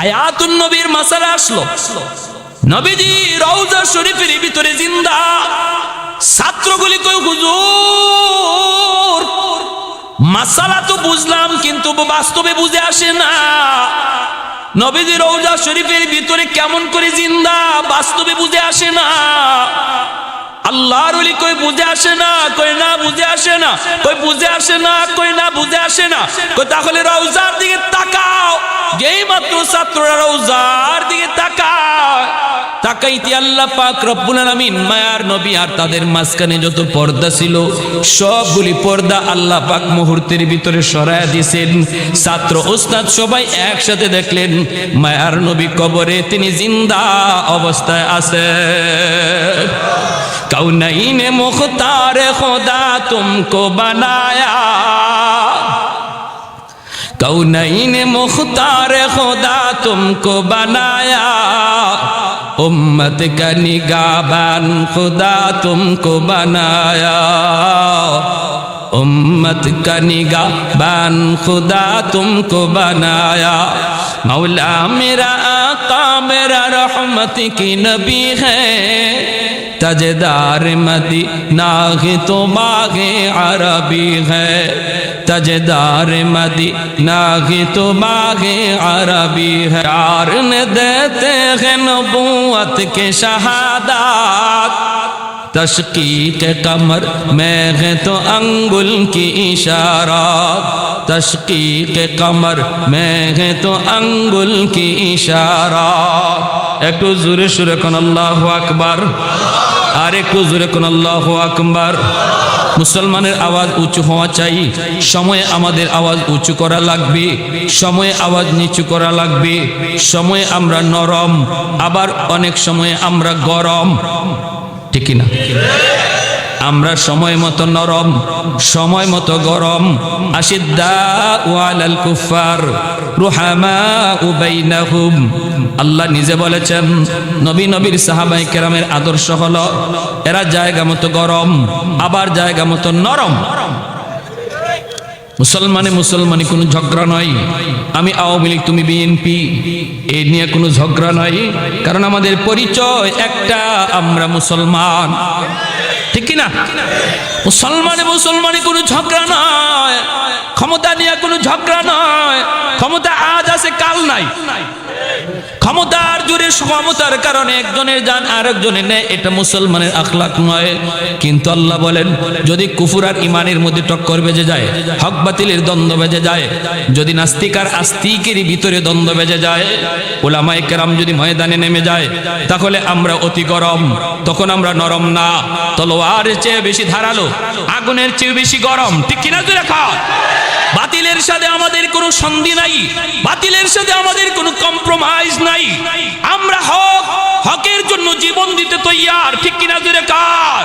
হায়াতুন নবীর মাসালা আসলো। নবীজি রওজা শরীফের ভিতরে জিন্দা। ছাত্রগুলি কই হুজুর, মাসালা তো বুঝলাম, কিন্তু বাস্তবে বুঝে আসে না। নবীজি রওজা শরীফের ভিতরে কেমন করে জিন্দা, বাস্তবে বুঝে আসে না। আল্লাহর ওলি কই বুঝে আসে না, কই না বুঝে আসে না, কই বুঝে আসে না, কই না বুঝে আসে না, কই তাহলে রওজার দিকে তাকাও যেই মাত্র ছাত্ররা রওজার দিকে তাকায় তাকাইতে আল্লাহ পাক রব্বুল আলামিন মায়ার নবী আর তাদের মাঝখানে যত পর্দা ছিল, সবগুলি পর্দা আল্লাহ পাক মুহূর্তের ভিতরে সরায়া দিয়েছেন ছাত্র, ওস্তাদ সবাই একসাথে দেখলেন, মায়ার নবী কবরে তিনি জিন্দা অবস্থায় আছে। কাউ নাই নে মুখতার খোদা তুমকো বানায়া। কাউ নাই নে মুখতার খোদা তুমকো বানায়া। उम्मत का निगाबान खुदा तुमको बनाया امت کا نگاہ بان خدا تم کو بنایا۔ مولا میرا آقا، میرا رحمت کی نبی ہے۔ تجدار مدی ناغ تو باغ عربی ہے۔ تجدار مدی ناغ تو باغ عربی ہے۔ چار دیتے ہیں نبوت کے شہادات۔ تشقیق قمر میں ہے تو انگل کی اشارات تشقیق قمر میں ہے تو انگل کی اشارات ایک زور شور کن اللہ اکبر আর একটু জোরে কোন আল্লাহ আকবার মুসলমানের আওয়াজ উঁচু হওয়া চাই সময়ে আমাদের আওয়াজ উঁচু করা লাগবে সময়ে আওয়াজ নিচু করা লাগবে সময়ে আমরা নরম আবার অনেক সময়ে আমরা গরম। ঠিক না আমরা সময় মতো নরম, সময় মতো গরম। কুফার রুহামা আল্লাহ নিজে বলেছেন, নবী নবীর সাহাবাই কেরামের আদর্শ হলো, এরা জায়গা মতো গরম, আবার জায়গা মতো নরম। মুসলমানে মুসলমানে, কোনো ঝগড়া নয় আমি আওয়ামী লীগ, তুমি বিএনপি এ নিয়ে কোনো ঝগড়া নয় কারণ আমাদের পরিচয় একটা, আমরা মুসলমান। ঠিক কি না মুসলমানে মুসলমানে কোনো ঝগড়া নয় ক্ষমতা নিয়ে কোনো ঝগড়া নয় ক্ষমতা আজ আছে, কাল নাই। ক্ষমতার জোরে ক্ষমতার কারণে একজনের যান আর একজনের নেয় এটা মুসলমানের আখলাক নয়। কিন্তু আল্লাহ বলেন, যদি কুফুর আর ইমানের মধ্যে টক্কর বেজে যায়, হক বাতিলের দ্বন্দ্ব বেজে যায়, যদি নাস্তিক আর আস্তিকের ভিতরে দ্বন্দ্ব বেজে যায় ওলামায়ে কেরাম যদি ময়দানে নেমে যায়, তাহলে আমরা অতি গরম। তখন আমরা নরম না। তলোয়ারের চেয়ে বেশি ধারালো, আগুনের চেয়ে বেশি গরম। ঠিক কিনা তুই রেখা বাতিলের সাথে আমাদের কোনো সন্ধি নাই, বাতিলের সাথে আমাদের কোনো কম্প্রোমাইজ নাই। আমরা হক, হকের জন্য জীবন দিতে তৈয়ার, ঠিক কিনা জুড়ে কার?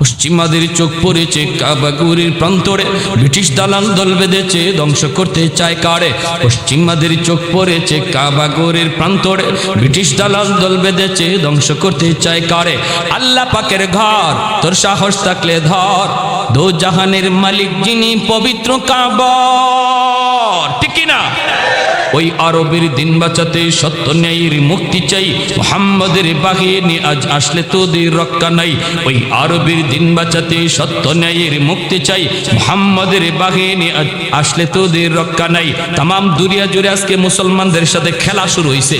পশ্চিমাদের চোখ পড়েছে কাবাগুরির প্রান্তরে, ব্রিটিশ দালাল দল বেঁধেছে, ধ্বংস করতে চায় কারে? পশ্চিমাদের চোখ পড়েছে কাবাগুরির প্রান্তরে, ব্রিটিশ দালাল দল বেঁধেছে, ধ্বংস করতে চায় কারে? আল্লাহ পাকের ঘর, তোর সাহস থাকলে ধর। দো জাহানের মালিক যিনি পবিত্র কাবর ঠিক না? ওই আরবের দিন বাঁচাতে সত্য ন্যায়ের মুক্তি চাই। মোহাম্মদের বাহিনী আজ আসলে তোদের রক্ষা নাই। ওই আরবের দিন বাঁচাতে সত্য ন্যায়ের মুক্তি চাই। মোহাম্মদের বাহিনী আজ আসলে তোদের রক্ষা নাই। তাম দুরিয়া জুড়ে আজকে মুসলমানদের সাথে খেলা শুরু হয়েছে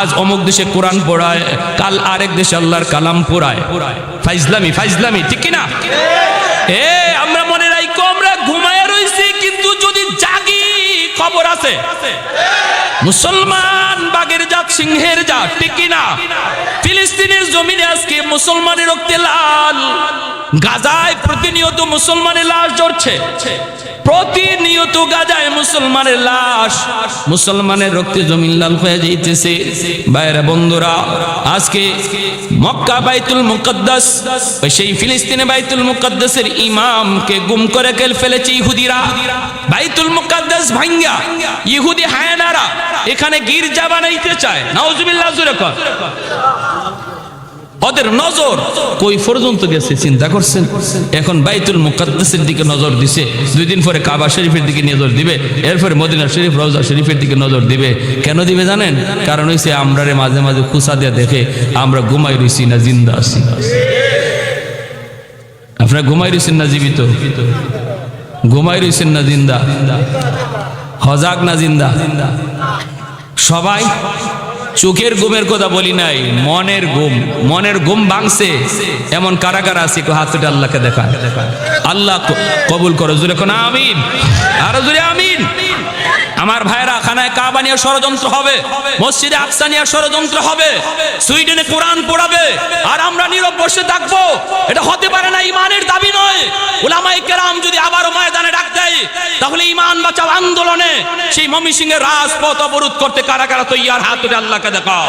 আজ অমুক দেশে কোরআন পড়ায়, কাল আরেক দেশে আল্লাহর কালাম পড়ায়। ফাইজলামি ফাইজলামি, ঠিক না? আমরা মনে রাখো আমরা ঘুমায় রইছি, কিন্তু যদি জাগি, খবর আছে। মুসলমান বাগের জাত, সিংহের জাত, ঠিক কিনা ফিলিস্তিনের জমিনে আজকে মুসলমানের রক্তে লাল। গাজায় প্রতিনিয়ত মুসলমানের লাশ জ্বরছে প্রতিনিয়ত গাজায় মুসলমানের লাশ, মুসলমানের রক্তে জমিন লাল হয়ে যাইতেছে। বাইরে বন্ধুরা, আজকে মক্কা বাইতুল মুকদ্দাস সেই ফিলিস্তিনে বাইতুল মুকদ্দাসের ইমামকে গুম করে কেল ফেলেছে ইহুদিরা। বাইতুল মুকদ্দাস ভাঙ্গা, ইহুদি হায়নারা এখানে গির্জা বানাইতে চায়। নাউজুবিল্লাহ, জুরে ওদের নজর। কই পর্যন্ত গেছে? চিন্তা করছেন? এখন বাইতুল মুকাদ্দাসের দিকে নজর দিছে। দুই দিন পরে কাবা শরীফের দিকে নজর দিবে। এরপরে মদিনা শরীফ, রওজা শরীফের দিকে নজর দিবে। কেন দিবে জানেন? কারণ হইছে আমরা রে মাঝে মাঝে খুসা দিয়ে দেখে আমরা ঘুমাই রইছি না, জিন্দা আছি। আপনারা ঘুমাই রইছেন না, জীবিত? ঘুমাই রইছেন না, জিন্দা? হজাক না, জিন্দা? সবাই চোখের ঘুমের কথা বলি নাই, মনের ঘুম মনের ঘুম ভাঙছে। এমন কারা কারা আছে, একটু হাত আল্লাহকে দেখা আল্লাহ কবুল করো জুড়ে কোন আমিন। আরও জুড়ে আমিন। আমার ভাইরা খানায় কাবা নিয়ে ষড়যন্ত্র হবে, মসজিদে আকসা নিয়ে ষড়যন্ত্র হবে, সুইডেনে কোরআন পড়াবে, আর আমরা নীরব বসে থাকব। এটা হতে পারে না ইমানের দাবি নয়। ওলামাই কেরাম যদি আবারও ময়দানে ডাক দেয়, তাহলে ইমান বাঁচাও আন্দোলনে। সেই মমি সিং এর রাজপথ অবরোধ করতে কারা কারা তৈয়ার? হাত তুলে আল্লাহকে দেখাও।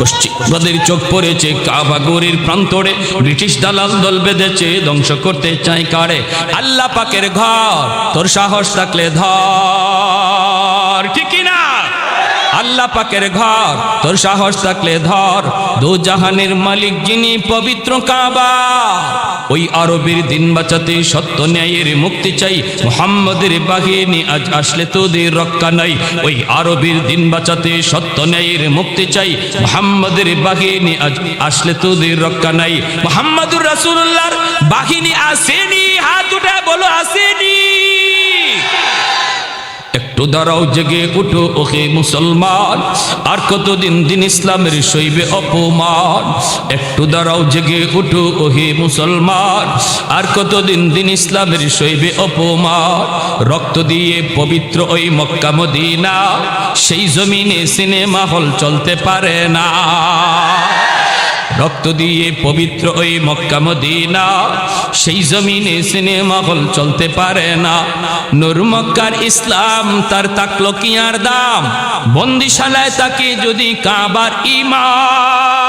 পশ্চিমবাদের চোখ পড়েছে কাবাগরির প্রান্তরে ব্রিটিশ দালাল দল বেঁধেছে, ধ্বংস করতে চাই কারে? আল্লাহ পাকের ঘর, তোর সাহস থাকলে ধর। ঠিক কি না? আল্লাহ পাকের ঘর, তোর সাহস থাকলে ধর। দু জাহানের মালিক যিনি পবিত্র কাবা। ওই আরবের দিন বাঁচাতে সত্য ন্যায়ের মুক্তি চাই। মোহাম্মদের বাহিনী আজ আসলে তোদের রক্ষা নাই। ওই আরবের দিন বাঁচাতে সত্য ন্যায়ের মুক্তি চাই। মোহাম্মদের বাহিনী আজ আসলে তোদের রক্ষা নাই। মোহাম্মদুর রাসূলুল্লাহর বাহিনী আসেনি, হাত উঠে বলো, আসেনি। একটু দাঁড়াও, জেগে উঠো, ওহে মুসলমান। আর কতদিন দিন ইসলামের শৈবে অপমান? একটু দাঁড়াও, জেগে উঠো, ওহে মুসলমান। আর কতদিন দিন ইসলামের শৈবে অপমান? রক্ত দিয়ে পবিত্র ওই মক্কা মদিনা, সেই জমিনে সিনেমা হল চলতে পারে না। রক্ত দিয়ে পবিত্র ওই মক্কা মদিনা, সেই জমিনে সিনেমা হল চলতে পারে না। নূর মক্কার ইসলাম তার তাকলো কি আর দাম। বন্দিশালায় তাকে যদি কাবার ইমাম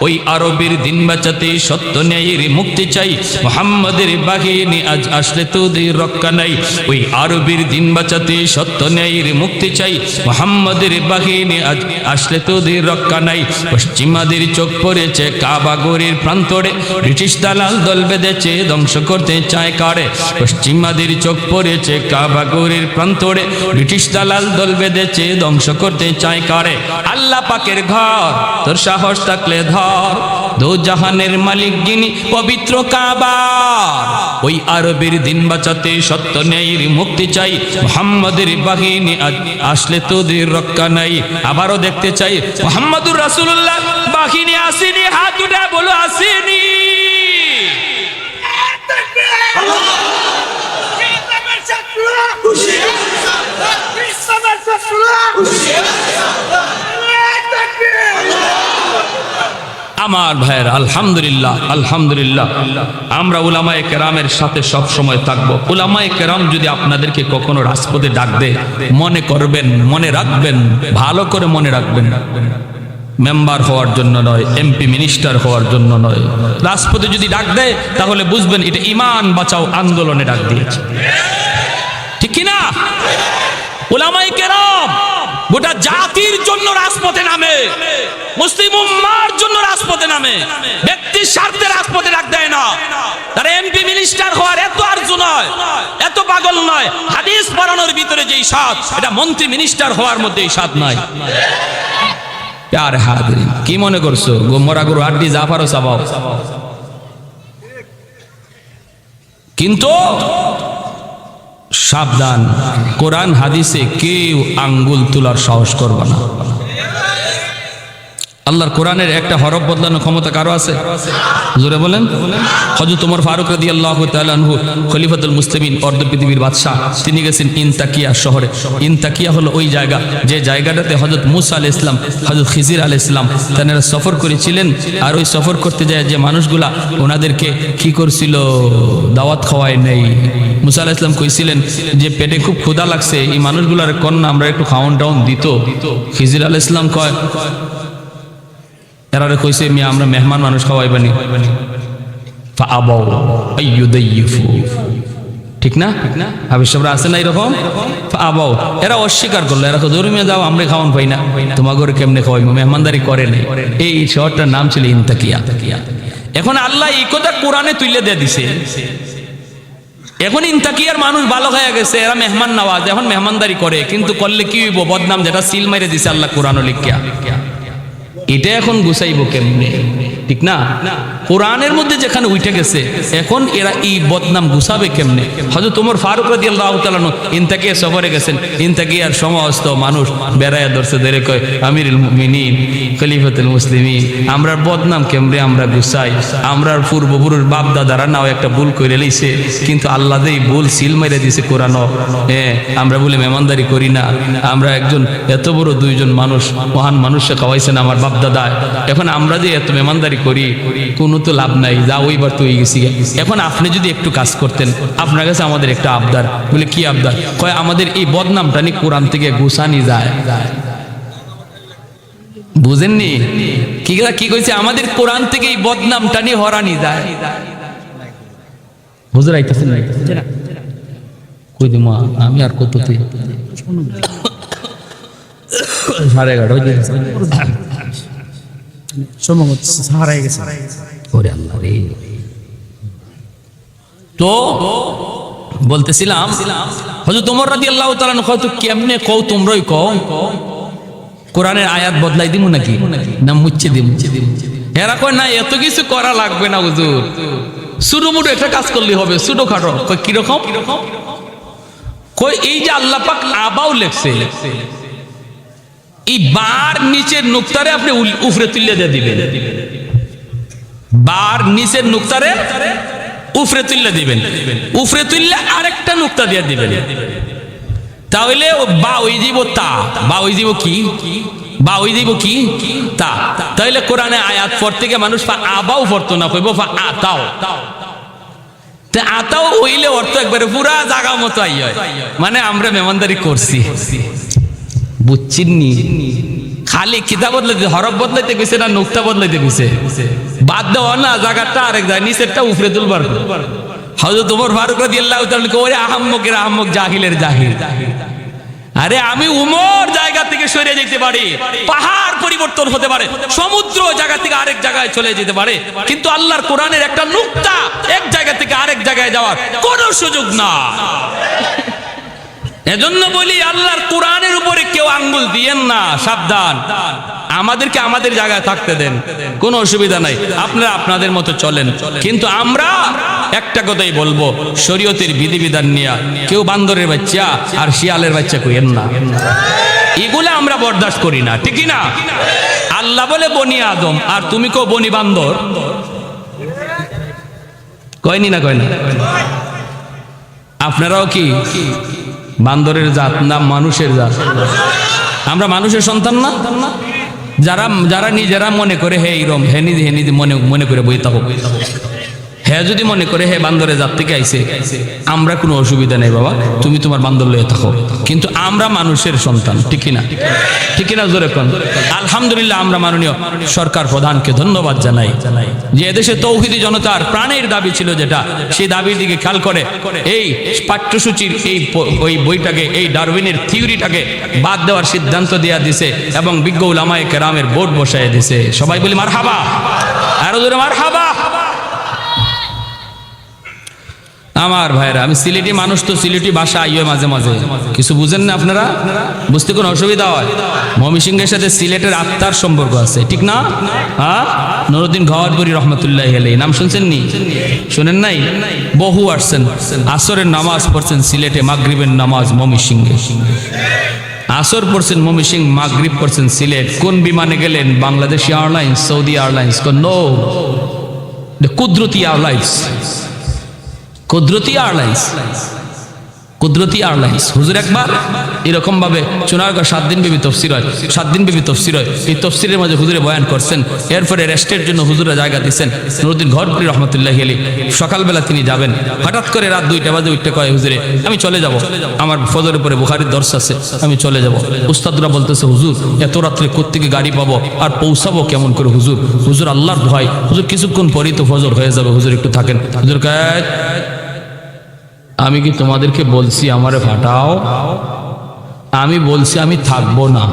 ওই আরবের দিন বাঁচাতে সত্য ন্যায়ের মুক্তি চাই। মোহাম্মদের বাহিনী আজ আসলে তোদের রক্ষা নাই। ওই আরবের দিন বাঁচাতে সত্য ন্যায়ের মুক্তি চাই। মোহাম্মদের বাহিনী আজ আসলে তোদের রক্ষা নাই। পশ্চিমাদের চোখ পড়েছে কাবাগরের প্রান্তরে। ব্রিটিশ দালাল দল বেঁধেছে, ধ্বংস করতে চায় কারে? পশ্চিমাদের চোখ পড়েছে কাবাগরের প্রান্তরে। ব্রিটিশ দালাল দল বেঁধেছে, ধ্বংস করতে চায় কারে? আল্লাহ পাকের ঘর, তোর সাহস থাকলে ধর। দো জাহানের মালিক যিনি পবিত্র কাবার ওই আরবের দিন বাঁচাতে সত্য ন্যায়ের মুক্তি চাই। মোহাম্মদের বাহিনী আসলে তোদের রক্ষা নাই। আবারও দেখতে চাই, মোহাম্মদুর রাসুল্লাহ বাহিনী আসেনি, হাত উঠে বলো আসেনি। আমার ভাইয়ের, আলহামদুলিল্লাহ আলহামদুলিল্লাহ। আমরা উলামায়ে কেরামের সাথে সব সময় থাকব। উলামায়ে কেরাম যদি আপনাদেরকে কখনো রাজপথে ডাক দেয় মনে করবেন, মনে রাখবেন, ভালো করে মনে রাখবেন। মেম্বার হওয়ার জন্য নয়, এমপি মিনিস্টার হওয়ার জন্য নয়। রাজপথে যদি ডাক দেয়, তাহলে বুঝবেন এটা ইমান বাঁচাও আন্দোলনে ডাক দিয়েছে। ঠিক কি না ওলামাই কেরাম! গোটা জাতির জন্য রাজপথে নামে। মুসলিম উম্মার জন্য রাজপথে নামে। ব্যক্তির স্বার্থে রাজপথে ডাক দেয় না। তার এমপি মিনিস্টার হওয়ার এত আর্য নয়, এত পাগল নয়। হাদিস পড়ানোর ভিতরে যেই স্বাদ, এটা মন্ত্রী মিনিস্টার হওয়ার মধ্যে এই স্বাদ নাই আর হাদরি কি মনে করছ? গোমরা গরু আড্ডি জাফারও চাবাও কিন্তু সাবধান। কোরআন হাদিসে কেউ আঙ্গুল তোলার সাহস করবে না। আল্লাহর কোরআনের একটা হরফ বদলানোর ক্ষমতা কারও আছে? জোরে বলেন। হজরত তোমার ফারুক রাদি আল্লাহ তালহু খলিফাতুল মুসলিমিন, অর্ধ পৃথিবীর বাদশাহ। তিনি গেছেন ইনতাকিয়া শহরে। ইনতাকিয়া হলো ওই জায়গা, যে জায়গাটাতে হজরত মুসা আল ইসলাম হজরত খিজির আল ইসলাম তারা সফর করেছিলেন। আর ওই সফর করতে যায় যে মানুষগুলা ওনাদেরকে কি করছিল? দাওয়াত খাওয়ায় নেই। মুসা আল ইসলাম কইছিলেন যে, পেটে খুব ক্ষুধা লাগছে, এই মানুষগুলার কন্যা আমরা একটু খাওয়ান টাউন দিত। খিজির আল ইসলাম কয় এরারে কইছে, মিয়া, আমরা মেহমান মানুষ খাওয়াইবানি ঠিক না? সাহেবরা আছে না এরকম? আবাও এরা অস্বীকার করল, এরা ধর্মীয় যাও, আমরা খাওয়ান পাই না। তোমার ঘরে কেমনে খাওয়াই মেহমানদারি করে নেই। এই শহরটার নাম ছিল ইনতাকিয়া। এখন আল্লাহ এই কথা কোরআনে তুলে দিয়ে দিছে। এখন ইনতাকিয়ার মানুষ ভালো হয়ে গেছে, এরা মেহমান নওয়াজ, এখন মেহমানদারি করে, কিন্তু করলে কি হইব? বদনাম যেটা সিল মেরে দিছে আল্লাহ কোরআন লিখিয়া। এটা এখন গুছাইব কেমনে? ঠিক না? কোরআনের মধ্যে যেখানে উঠে গেছে, এখন এরা এই বদনাম গুছাবে কেমনে? হয়তো তোমার ফারুক রাদি আল্লাহ তালানো ইনতাকিয়া সফরে গেছেন ইনতাকিয়ার সমস্ত মানুষ বেড়ায় ধরছে ধরে কয়, আমিরুল মিনিন খলিফাতুল মুসলিমিন, আমরা বদনাম কেমনে আমরা গুছাই? আমরার পূর্বপুরুষ বাপ দাদারা নাও একটা ভুল করে লইছে, কিন্তু আল্লাহ এই ভুল সিল মেরে দিছে কোরআনও হ্যাঁ আমরা বলে মেমানদারি করি না। আমরা একজন, এত বড় দুইজন মানুষ, মহান মানুষকে খাওয়াইছেন আমার বাপ দাদা, এখন আমরা যে এত মেহমানদারি করি, কোনো তো লাভ নাই, যা ওইবার তো গেছি এখন আপনি যদি একটু কাজ করতেন, আপনার কাছে আমাদের একটা আবদার, বলে কি আবদার? কয়, আমাদের এই বদনামটা নিয়ে কোরআন থেকে গুছানি যায়। বুঝেননি? কি কি কইছে? আমাদের কোরআন থেকে এই বদনামটা নিয়ে হরানি যায়। বুঝে রাইতেছেন না কই দিমা, আমি আর কত সাড়ে এগারো। আল্লাহ তো বলতেছিলাম হয়তো তোমার রাদি আল্লাহ তালান হয়তো কেমনে কও তোমরাই কও? কোরআনের আয়াত বদলাই দিব নাকি? না মুচ্ছে দিব এরা কয়, না, এত কিছু করা লাগবে না হুজুর। শুরু মুড়ো একটা কাজ করলে হবে ছোটো খাটো কীরকম? কই এই যে আল্লাহ পাক আবাও লেখছে। এই বার নিচের নুক্তারে আপনি উফরে তুলে দিয়ে দিবেন। বার নিচের নুক্তারে উফরে তুললে দিবেন। উফরে তুললে আরেকটা নুক্তা দিয়ে দিবেন। তাহলে বা ওই দিব তা। বা ওই দিব কি? বা ওই দিব কি? তা। তাহলে কোরআনে আয়াত পড়তে গিয়ে মানুষ আবাও পড়তো না, কইব আতাও। আতাও হইলে অর্থ একবারে পুরা জাগা মতো আই মানে আমরা মেহমানদারি করছি। বুঝছিনি খালি কিতাব বদলাইতে, হরফ বদলাইতে গেছে না নুক্তা বদলাইতে গেছে বাদ দেওয়া না, জায়গাটা আরেক যায়, নিচেরটা উপরে তুলবার। হয়তো তোমার ফারুক রাদি আল্লাহ ওরে আহাম্মকের আহাম্মক জাহিলের জাহিল। আরে আমি উমর জায়গা থেকে সরে যেতে পারি, পাহাড় পরিবর্তন হতে পারে, সমুদ্র জায়গা থেকে আরেক জায়গায় চলে যেতে পারে, কিন্তু আল্লাহর কোরআনের একটা নুক্তা এক জায়গা থেকে আরেক জায়গায় যাওয়ার কোনো সুযোগ না। এজন্য বলি, আল্লাহর কোরআনের উপরে কেউ আঙ্গুল দিয়েন না, সাবধান। আমাদেরকে আমাদের জায়গায় থাকতে দেন, কোনো অসুবিধা নাই। আপনারা আপনাদের মতো চলেন। কিন্তু আমরা একটা কথাই বলব, শরীয়তের বিধিবিধান নিয়ে কেউ বান্দরের বাচ্চা আর শিয়ালের বাচ্চা কইেন না। এগুলো আমরা বরদাস্ত করি না ঠিকই না? আল্লাহ বলে বনি আদম, আর তুমি কো বনি বান্দর? কয়নি না কয় না আপনারাও কি বান্দরের জাত না মানুষের জাত? আমরা মানুষের সন্তান না? যারা যারা নিজেরা মনে করে হে ইরম হেনি হেনি মনে মনে করে বই থাকো। হ্যাঁ যদি মনে করে হ্যাঁ বান্দরের জাত থেকে আইছে, আমরা কোনো অসুবিধা নেই বাবা, তুমি তোমার বান্দর লয়ে থাকো। কিন্তু আমরা মানুষের সন্তান, ঠিক না ঠিক না জোরে কোন? আলহামদুলিল্লাহ, আমরা মাননীয় সরকার প্রধানকে ধন্যবাদ জানাই। যে এদেশে তৌহিদি জনতার প্রাণের দাবি ছিল যেটা সেই দাবির দিকে খেয়াল করে। এই পাঠ্যসূচির এই ওই বইটাকে, এই ডারউইনের থিওরিটাকে বাদ দেওয়ার সিদ্ধান্ত দেওয়া দিছে এবং বিজ্ঞ উলামায়ে কেরামের বোর্ড বসায় দিছে। সবাই বলি মার হাবা আরও জোরে মার হাবা আমার ভাইরা আমি সিলেটি মানুষ তো, সিলেটি ভাষা আইয় মাঝে মাঝে। কিছু বুঝেন না আপনারা? বুঝতে কোনো অসুবিধা হয়? মমিসিংহের সাথে সিলেটের আত্মার সম্পর্ক আছে, ঠিক না? হ্যাঁ? নুরুদ্দিন ঘরবরি রহমতুল্লাহ আলাই নাম শুনছেন নি? শুনেন নাই? বহু আসছেন। আসরের নামাজ পড়ছেন সিলেটে, মাগরিবের নামাজ মমিসিংহে আসর পড়ছেন মমি সিং, মাগরিব পড়ছেন সিলেট। কোন বিমানে গেলেন? বাংলাদেশ এয়ারলাইন্স, সৌদি এয়ারলাইন্স কোন no. Kudrati airlines. Kudrati airlines Kudrati airlines হুজুর একবার এরকম ভাবে চুনারগড় সাত দিন বেবি তফসির হয়, সাত দিন বেবি তফসির হয়। এই তফসিরের মাঝে হুজুরে বয়ান করছেন, এরপরে রেস্টের জন্য হুজুরা জায়গা দিচ্ছেন নুরুদ্দিন ঘরপুরি রহমতুল্লাহ আলী সকালবেলা তিনি যাবেন, হঠাৎ করে রাত দুইটা বাজে উঠতে কয়, হুজুরে, আমি চলে যাব। আমার ফজরের পরে বুখারির দর্শ আছে, আমি চলে যাব। উস্তাদরা বলতেছে, হুজুর, এত রাত্রে কোত্থেকে গাড়ি পাবো আর পৌঁছাবো কেমন করে, হুজুর? হুজুর আল্লাহর ভয়। হুজুর কিছুক্ষণ পরেই তো ফজর হয়ে যাবে, হুজুর একটু থাকেন। হুজুর কয় আমি কি তোমাদেরকে বলছি আমারে ফাটাও? আমি বলছি আমি থাকব না।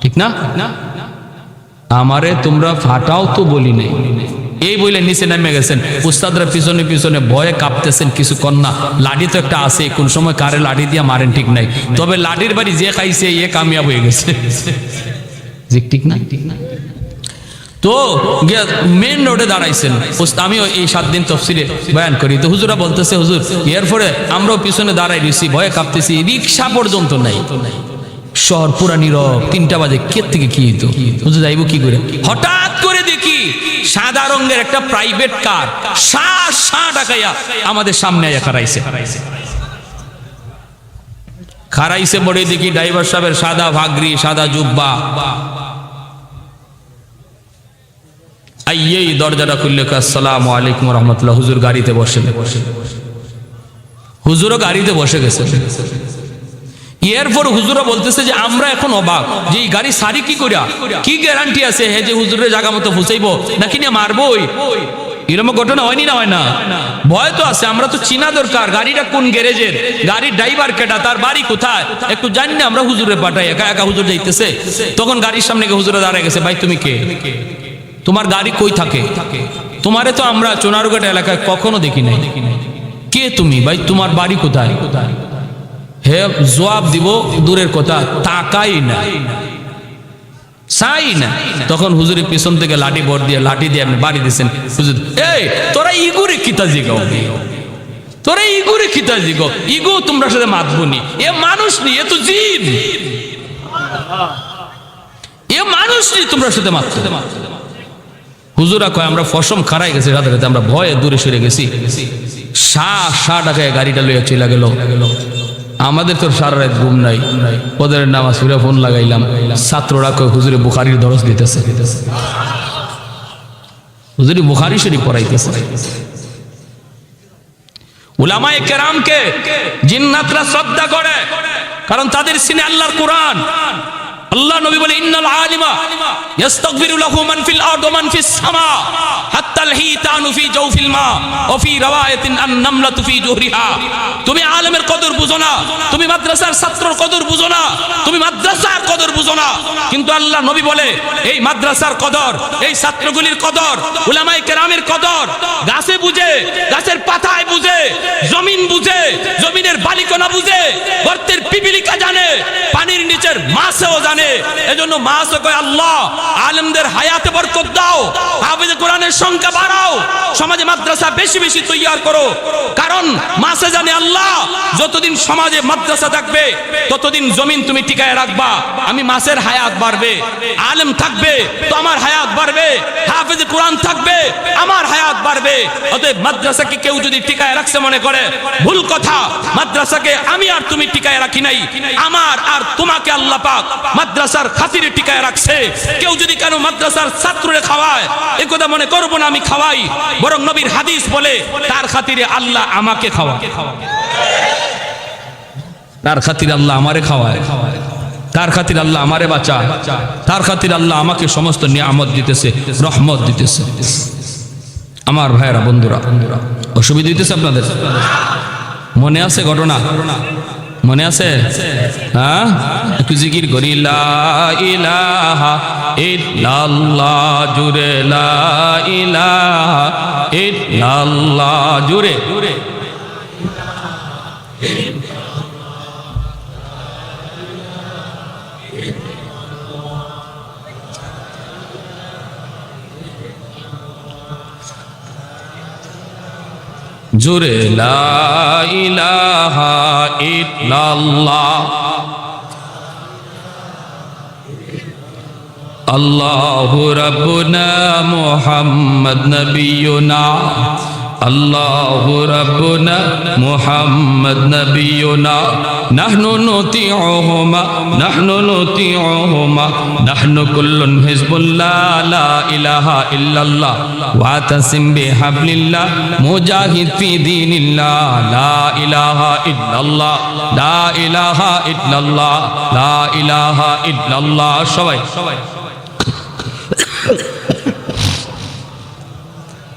ঠিক না? আমারে তোমরা ফাটাও তো বলি নাই। এই বলে নিচে নেমে গেছেন। উস্তাদরা পিছনে পিছনে ভয়ে কাঁপতেছেন, কিছু কন্যা লাঠি তো একটা আছে, কোন সময় কারে লাঠি দিয়ে মারেন ঠিক নাই। তবে লাঠির বাড়ি যে খাইছে, এ কামিয়াব হয়ে গেছে। ঠিক না ঠিক না? তো মেন রোডে দাঁড়াইছেন। আমিও এই সাত দিন তফসিলে বয়ান করি। তো হুজুরা বলতেছে, হুজুর, এরপরে আমরাও পিছনে দাঁড়াই দিছি ভয়ে কাঁপতেছি, রিক্সা পর্যন্ত নাই। শহর পুরা নীরব, তিনটা বাজে, কে থেকে কি হইতো? হুজুর, যাইব কি করে? হঠাৎ করে দেখি সাদা রঙের একটা প্রাইভেট কার টাকাইয়া আমাদের সামনে আয়া খারাইছে খারাইছে বড়ে দেখি ড্রাইভার সাহেবের সাদা ভাগরি, সাদা জুব্বা। আইয়েই দরজাটা খুললে আসসালাম আলাইকুম রহমতুল্লাহ। হুজুর গাড়িতে বসে হুজুরও গাড়িতে বসে গেছে। এরপর হুজুরা বলতেছে যে, আমরা এখন অবাক যে এই গাড়ি সারি কি করিয়া কি গ্যারান্টি আছে হে যে হুজুরের জায়গা মতো ফুসাইবো? নাকি নিয়ে মারবই? এরকম ঘটনা হয়নি না, হয় না? ভয় তো আছে, আমরা তো চিনা দরকার গাড়িটা কোন গ্যারেজের? গাড়ির ড্রাইভার কেটা তার বাড়ি কোথায়? একটু জানি না, আমরা হুজুরে পাঠাই একা একা হুজুর যাইতেছে। তখন গাড়ির সামনে হুজুরে দাঁড়ায় গেছে, ভাই, তুমি কে? তোমার গাড়ি কই থাকে? তোমারে তো আমরা চোনারুঘাট এলাকায় কখনো দেখি নাই। কে তুমি? ভাই, তোমার বাড়ি কোথায়? হে, জবাব দিব দূরের কথা, তাকাই না। তখন হুজুরের পিছন থেকে লাঠি বর দিয়ে, লাঠি দিয়ে আপনি বাড়ি দিয়েছেন। হুজুর, এই, তোরা ইগুরে কিতা জিগাও? তোরা ইগুরে কিতা জিগো ইগো তোমরা সাথে মাতবনি এ মানুষ নি, এ তো জিন এ মানুষ নি তোমরা সাথে মাততে হুজুরা কয়, আমরা ফসম খারাই গেছি রাতে রাতে, আমরা ভয়ে দূরে সরে গেছি। সা সা টাকায় গাড়িটা লইয়া চলে গেল। আমাদের তো সারা রাত ঘুম নাই। ওদের নামাজ ফিরে ফোন লাগাইলাম। ছাত্ররা কয়, হুজুরে বুখারির দরস দিতেছে। হুজুরি বুখারি শরীফ পড়াইতেছে। উলামায়ে কেরামকে জিন্নাতরা শ্রদ্ধা করে, কারণ তাদের সিনে আল্লাহর কোরআন। আল্লাহ নবী বলে, ইন্নাল আলিমা ইস্তাগফিরু লাহু মান ফিল আরদ ওয়া মান ফিস সামা হাত্তা হিতানু ফি জাওফিল মা ওয়া ফি রাওয়ায়াতিন আন নামলাতু ফি জুহরিহা। তুমি আলেমের কদর বুঝো না, তুমি মাদ্রাসার ছাত্রর কদর বুঝো না, তুমি মাদ্রাসার কদর বুঝো না। কিন্তু আল্লাহ নবী বলে, এই মাদ্রাসার কদর, এই ছাত্রগুলির কদর, উলামায়ে কেরামের কদর, গাছে বুঝে, গাছের পাতায় বুঝে, জমিন বুঝে, জমিনের বালিকণা বুঝে, গর্তের পিপিলিকা জানে পানির নিচের মাছও জানে। এজন্য মাছও কয়, আল্লাহ, আলেমদের হায়াতে বরকত দাও। হাফেজ কোরআনের সংখ্যা বাড়াও। সমাজে মাদ্রাসা বেশি বেশি তৈয়ার করো। কারণ মাছে জানে আল্লাহ, যতদিন সমাজে মাদ্রাসা থাকবে, ততদিন জমিন তুমি টিকায় রাখবা। আমি মাছের হায়াত বাড়বে। আলেম থাকবে, তো আমার হায়াত বাড়বে। হাফেজ কোরআন থাকবে, আমার হায়াত বাড়বে। অতএব মাদ্রাসাকে কেউ যদি টিকায় রাখছে মনে করে, ভুল কথা, মাদ্রাসাকে আমি আর তুমি টিকায় রাখি নাই। আমার আর তোমাকে আল্লাহ পাক মাদ্রাসার খাতিরে টিকায় রাখছে। কেউ যদি কেন মাদ্রাসার ছাত্ররে খাওয়ায়, এ কথা মনে করব না, আমি খাওয়াই। বরং নবীর হাদিস বলে, তার খাতিরে আল্লাহ আমাকে খাওয়া তার খাতিরে আল্লাহ আমারে খাওয়ায়। তার খাতির আল্লাহ আমারে বাঁচায়। তার খাতির আল্লাহ আমাকে সমস্ত নিয়ামত দিতেছে, রহমত দিতেছে। আমার ভাইয়েরা, বন্ধুরা, অসুবিধা দিতেছে আপনাদের? মনে আছে ঘটনা? মনে আছে? হ্যাঁ? একটু জিকির করি ইলাহা লা ইলাহা ইল্লাল্লাহ জুরে জুরে লা ইলাহা ইল্লাল্লাহ। আল্লাহু রাব্বুনা মুহাম্মদ নবিয়ুনা আল্লাহু রাব্বুনা মুহাম্মদ নবিয়ুনা, নাহনু নুতিউহুমা নাহনু নুতিউহুমা, নাহনু কুল্লুন হিজবুল্লাহ, লা ইলাহা ইল্লাল্লাহ, ওয়া তাসিম বিহাবলিল্লাহ, মুজাহিদ ফি দীনিল্লাহ, লা ইলাহা ইল্লাল্লাহ, লা ইলাহা ইল্লাল্লাহ, লা ইলাহা ইল্লাল্লাহ, সবাই সবাই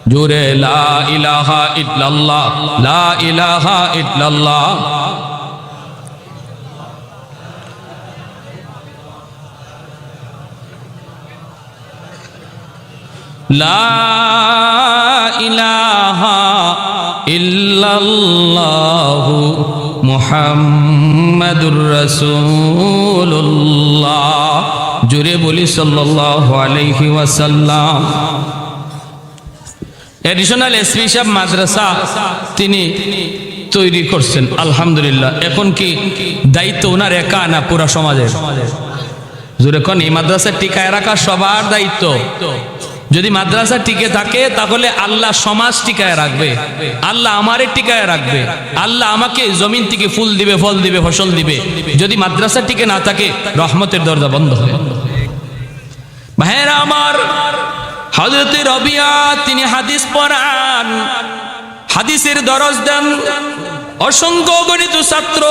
জোরে, লা ইলাহা ইল্লাল্লাহ, লা ইলাহা ইল্লাল্লাহ। লা ইলাহা ইল্লাল্লাহু মুহাম্মাদুর রাসূলুল্লাহ। বলি সাল্লাল্লাহু আলাইহি ওয়াসাল্লাম। এডিশনাল এসপি সাহেব মাদ্রাসা তিনি তৈরি করছেন, আলহামদুলিল্লাহ। এখন কি দায়িত্ব ওনার একা না পুরা সমাজের? জোরে কোন, এই মাদ্রাসা টিকায় রাখা সবার দায়িত্ব। যদি মাদ্রাসা টিকে থাকে, তাহলে আল্লাহ সমাজ টিকায় রাখবে। আল্লাহ আমারে টিকায় রাখবে। আল্লাহ আমাকে জমিন থেকে ফুল দিবে, ফল দিবে, ফসল দিবে। যদি মাদ্রাসা টিকে না থাকে, রহমতের দরজা বন্ধ হবে। ভাইয়েরা আমার হজরতে রবিয়া, তিনি হাদিস পড়ান। হাদিসের দরজ দেন, অসংখ্য গণিত ছাত্র,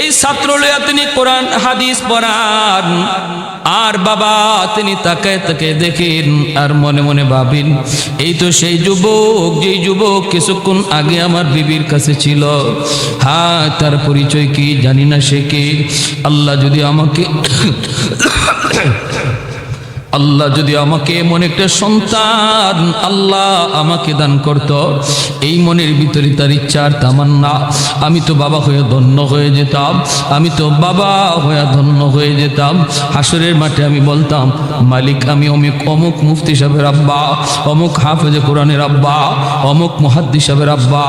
এই ছাত্র লইয়া তিনি কোরআন, হাদিস পড়ান। আর বাবা, তিনি তাকে তাকে দেখেন, আর মনে মনে ভাবেন, এই তো সেই যুবক, যেই যুবক কিছুক্ষণ আগে আমার বিবির কাছে ছিল। হ্যাঁ তার পরিচয় কি জানি না সে কে। আল্লাহ যদি আমাকে আল্লাহ যদি আমাকে এমন একটা সন্তান আল্লাহ আমাকে দান করত, এই মনের ভিতরে তার ইচ্ছার তামান্না। আমি তো বাবা হয়ে ধন্য হয়ে যেতাম, আমি তো বাবা হয়ে ধন্য হয়ে যেতাম। হাসরের মাঠে আমি বলতাম, মালিক আমি অমুক অমুক মুফতি সাহেবের আব্বা, অমুক হাফেজে কোরআনের আব্বা, অমুক মহাদ্দি সাহেবের আব্বা।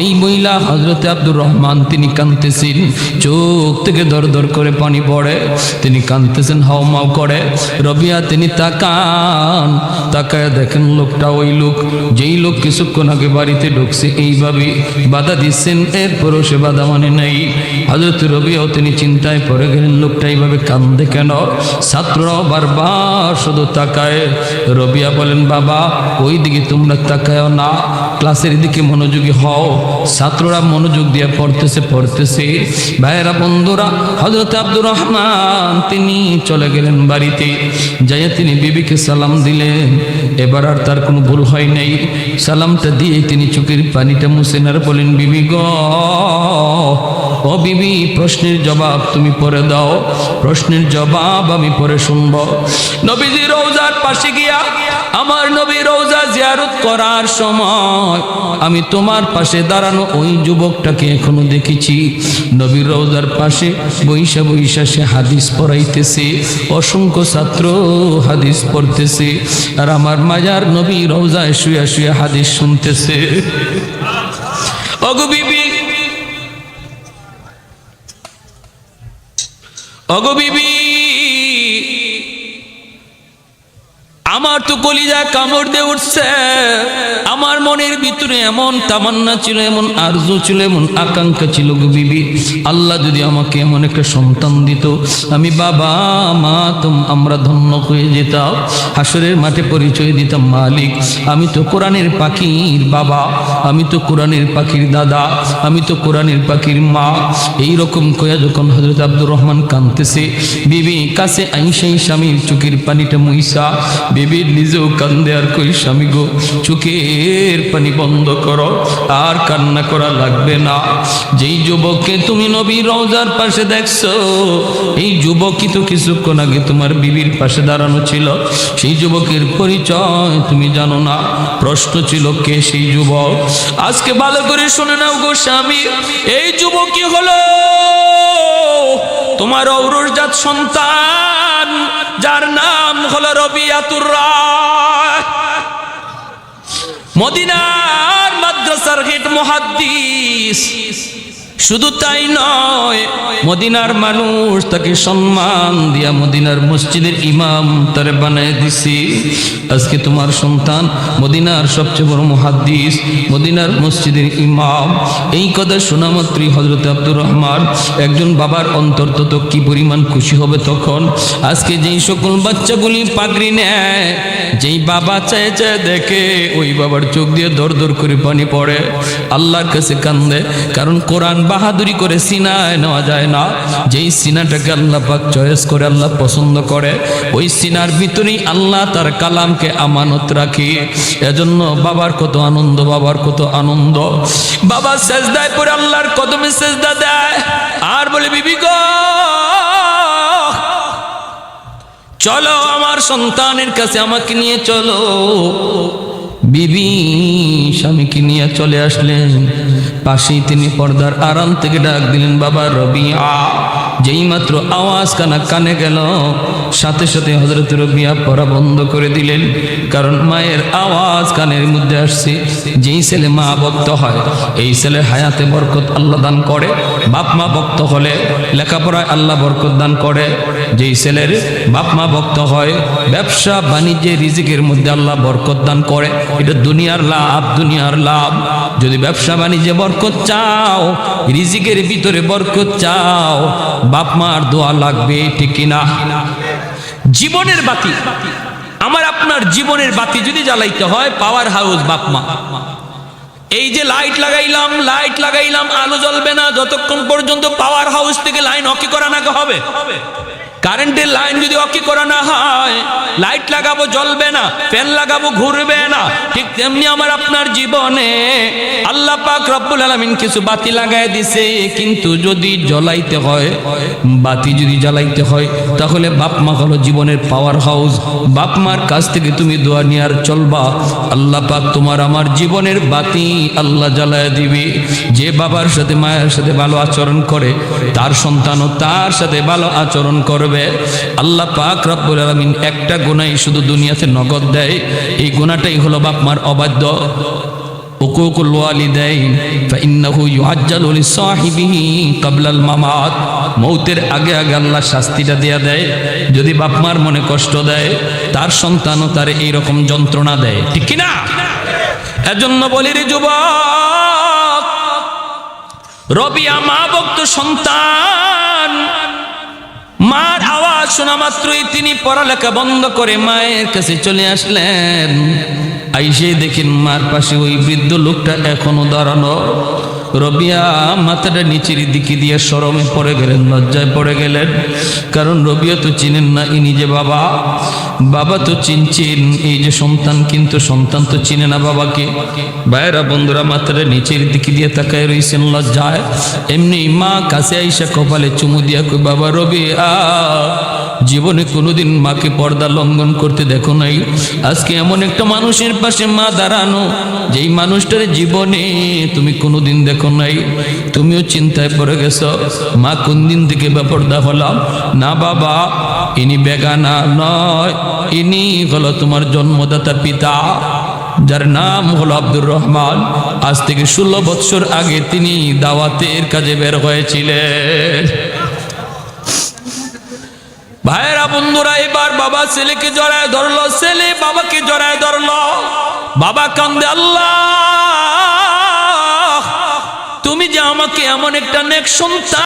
এই মহিলা হজরতে আব্দুর রহমান, তিনি কাঁদতেছেন, চোখ থেকে দর দর করে পানি পড়ে। তিনি কাঁদতেছেন হাও মাও করে। রবিয়া, তিনি তাকান, তাকায় দেখেন লোকটা ওই লোক, যেই লোক কিছুক্ষণ আগে বাড়িতে ঢুকছে, এইভাবে বাধা দিচ্ছেন, এরপরও সে বাধা মানে নেই। হজরত রবিও তিনি চিন্তায় পড়ে গেলেন, লোকটা এইভাবে কান্দে কেন? ছাত্ররাও বারবার শুধু তাকায়। রবিয়া বলেন, বাবা ওই দিকে তোমরা তাকায় না ক্লাসের দিকে মনোযোগী হও। ছাত্ররা মনোযোগ দিয়ে পড়তেছে পড়তেছে। ভাইয়েরা, বন্ধুরা হজরত আব্দুর রহমান তিনি চলে গেলেন বাড়িতে। যাইয়া তিনি বিবিকে সালাম দিলেন। এবার আর তার কোনো ভুল হয় নাই। সালামটা দিয়ে তিনি চোখের পানিটা মুছেন আর বলেন, বিবি গ, ও বিবি, প্রশ্নের জবাব তুমি পরে দাও। প্রশ্নের জবাব আমি পরে শুনব। নবীজি রোজার পাশে গিয়া আমার নবী রোজা জিয়ারত করার সময় আমি তোমার পাশে দাঁড়ানো ওই যুবকটাকে এখনও দেখেছি। নবীর রোজার পাশে বৈশা বৈশা সে হাদিস পড়াইতেছে, অসংখ্য ছাত্র হাদিস পড়তেছে আর আমার মাজার নবী রোজায় শুয়া শুয়া হাদিস শুনতেছে। অগো বিবি অগো বিবি আমার তো কলিজা কামড় দিয়ে উঠছে। আমার মনের ভিতরে এমন তামান্না ছিল, এমন আরজু ছিল, এমন আকাঙ্ক্ষা ছিল বিবি। আল্লাহ যদি আমাকে এমন একটা সন্তান দিত, আমি বাবা, মা, তুম, আমরা ধন্য হয়ে যেতাম। হাসরের মাঠে পরিচয় দিতাম মালিক। আমি তো কোরআনের পাখির বাবা, আমি তো কোরআনের পাখির দাদা, আমি তো কোরআনের পাখির মা। এই রকম কয়া যখন হজরত আব্দুর রহমান কানতেছে বিবি কাছে আইসাই স্বামীর চোখের পানিটা মুইসা। বিবির নিজেও কান্দে আর কই স্বামী গো, চোখের পানি বন্ধ করো, আর কান্না করা লাগবে না। যেই যুবককে তুমি নবী রওজার পাশে দেখছ, এই যুবকই তো কিছুক্ষণ আগে তোমার বিবির পাশে দাঁড়ানো ছিল। সেই যুবকের পরিচয় তুমি জানো না, প্রশ্ন ছিল, কে সেই যুবক? আজকে ভালো করে শুনে নাও গো স্বামী, এই যুবকই হলো তোমার ঔরজাত সন্তান যার নাম হলো রায় মদিনার মাদ্রাসার হেড মুহাদ্দিস শুধু তাই নয়, মদিনার মানুষ তাকে সম্মান দিয়া মদিনার মসজিদের ইমাম তারে বানায় দিছি। আজকে তোমার সন্তান মদিনার সবচেয়ে বড় মুহাদ্দিস, মদিনার মসজিদের ইমাম। এই কথা শোনা হজরত আব্দুর রহমান, একজন বাবার অন্তর্ত তো কি পরিমাণ খুশি হবে তখন? আজকে যেই সকল বাচ্চাগুলি পাগড়ি নেয়, যেই বাবা চায় চায় দেখে, ওই বাবার চোখ দিয়ে দর দর করে পানি পড়ে। আল্লাহর কাছে কান্দে, কারণ কোরআন বাহাদুরি করে সিনায় নেওয়া যায় না। যেই সিনাটাকে আল্লাহ পাক চয়েস করে আল্লাহ পছন্দ করে, ওই সিনার ভিতরেই আল্লাহ তার কালামকে আমানত রাখি। এজন্য বাবার কত আনন্দ, বাবার কত আনন্দ। বাবা সেজদায় পরে আল্লাহর কদমে সেজদা দেয়। আর বলে, বিবি গো, চলো আমার সন্তানের কাছে আমাকে নিয়ে চলো। বিবি স্বামীকে নিয়ে চলে আসলেন। পাশেই তিনি পর্দার আরাম থেকে ডাক দিলেন বাবা রবিয়া। যেই মাত্র আওয়াজ কানা কানে গেল, সাথে সাথে হজরত রবিয়া পড়া বন্ধ করে দিলেন। কারণ মায়ের আওয়াজ কানের মধ্যে আসছে, যেই ছেলে মা ভক্ত হয়, এই ছেলে হায়াতে বরকত আল্লাহ দান করে, বাপ মা ভক্ত হলে লেখাপড়ায় আল্লাহ বরকত দান করে। যেই ছেলের বাপ মা ভক্ত হয়, ব্যবসা বাণিজ্যে রিজিকের মধ্যে আল্লাহ বরকত দান করে। এটা দুনিয়ার লাভ দুনিয়ার লাভ। যদি ব্যবসা বাণিজ্যে বরকত চাও, রিজিকের ভিতরে বরকত চাও বাপ মার দোয়া লাগবে, ঠিক কিনা? জীবনের বাতি। আমার আপনার জীবনের বাতি যদি জ্বালাইতে হয় পাওয়ার হাউস বাপ মা। এই যে লাইট লাগাইলাম লাইট লাগাইলাম, আলো জ্বলবে না, যতক্ষণ পর্যন্ত পাওয়ার হাউস থেকে লাইন অকি করা নাকি হবে? কারেন্টের লাইন যদি অকি করা না হয়, লাইট লাগাবো জ্বলবে না, ফ্যান লাগাবো ঘুরবে না, ঠিক তেমনি আমার আপনার জীবনে আল্লাহ পাক রব্বুল আলামিন কিছু বাতি লাগায় দিছে, কিন্তু যদি জ্বলাইতে হয়, বাতি যদি জ্বালাইতে হয়, তাহলে বাপ মা হলো জীবনের পাওয়ার হাউস বাপ মার কাছ থেকে তুমি দোয়া নিয়ে চলবা। আল্লাহ পাক তোমার আমার জীবনের বাতি আল্লাহ জ্বালায় দিবে। যে বাবার সাথে, মায়ের সাথে ভালো আচরণ করে, তার সন্তানও তার সাথে ভালো আচরণ করবে। করবে, আল্লাহ পাক রব্বুল আলমিন একটা গুণাই শুধু দুনিয়াতে নগদ দেয়। এই গুণাটাই হলো বাপ মার অবাধ্য। উকুকুল ওয়ালিদাইন, ফাইন্নাহু ইউআজ্জালু লিসাহিবিহি ক্বাবলাল মামাত। মৌতের আগে আগে আল্লাহ শাস্তিটা দেয়া দেয়। যদি বাপ মার মনে কষ্ট দেয়, তার সন্তানও তার এই রকম যন্ত্রণা দেয়। ঠিক কি না? এজন্য বলি রে যুবক, রবিয়া মা ভক্ত সন্তান। মার আওয়াজ শোনা মাত্রই তিনি পড়ালেখা বন্ধ করে মায়ের কাছে চলে আসলেন। আইসে দেখেন মার পাশে ওই বৃদ্ধ লোকটা এখনও দাঁড়ানো। রবিয়া মাথাটা নিচের দিকে দিয়ে সরমে পড়ে গেলেন, লজ্জায় পড়ে গেলেন। কারণ রবিয়া তো চিনেন না ইনি যে বাবা। বাবা তো চিনছেন, এই যে সন্তান কিন্তু সন্তান তো চিনে না বাবাকে। ভাইয়েরা, বন্ধুরা, মাথাটা নিচের দিকে দিয়ে তাকায় রয়েছেন লজ্জায়। এমনি মা কাছে আইসা কপালে চুমু দিয়া কই বাবা রবি আ জীবনে কোনোদিন মাকে পর্দা লঙ্ঘন করতে দেখো নাই। আজকে এমন একটা মানুষের পাশে মা দাঁড়ানো, যেই মানুষটার জীবনে তুমি কোনোদিন দেখো নাই, তুমিও চিন্তায় পড়ে গেছো, মা কোন দিন থেকে বেপর্দা হলাম না বাবা, ইনি বেগানা নয়, ইনি হলো তোমার জন্মদাতা পিতা, যার নাম হলো আব্দুর রহমান। আজ থেকে ষোলো বৎসর আগে তিনি দাওয়াতের কাজে বের হয়েছিলেন। ভাইয়েরা, বন্ধুরা, এবার বাবা ছেলেকে জড়ায় ধরলো, ছেলে বাবাকে জড়ায় ধরলো। বাবা কান্দে, আল্লাহ! আমাকে এমন একটা নেক সন্তান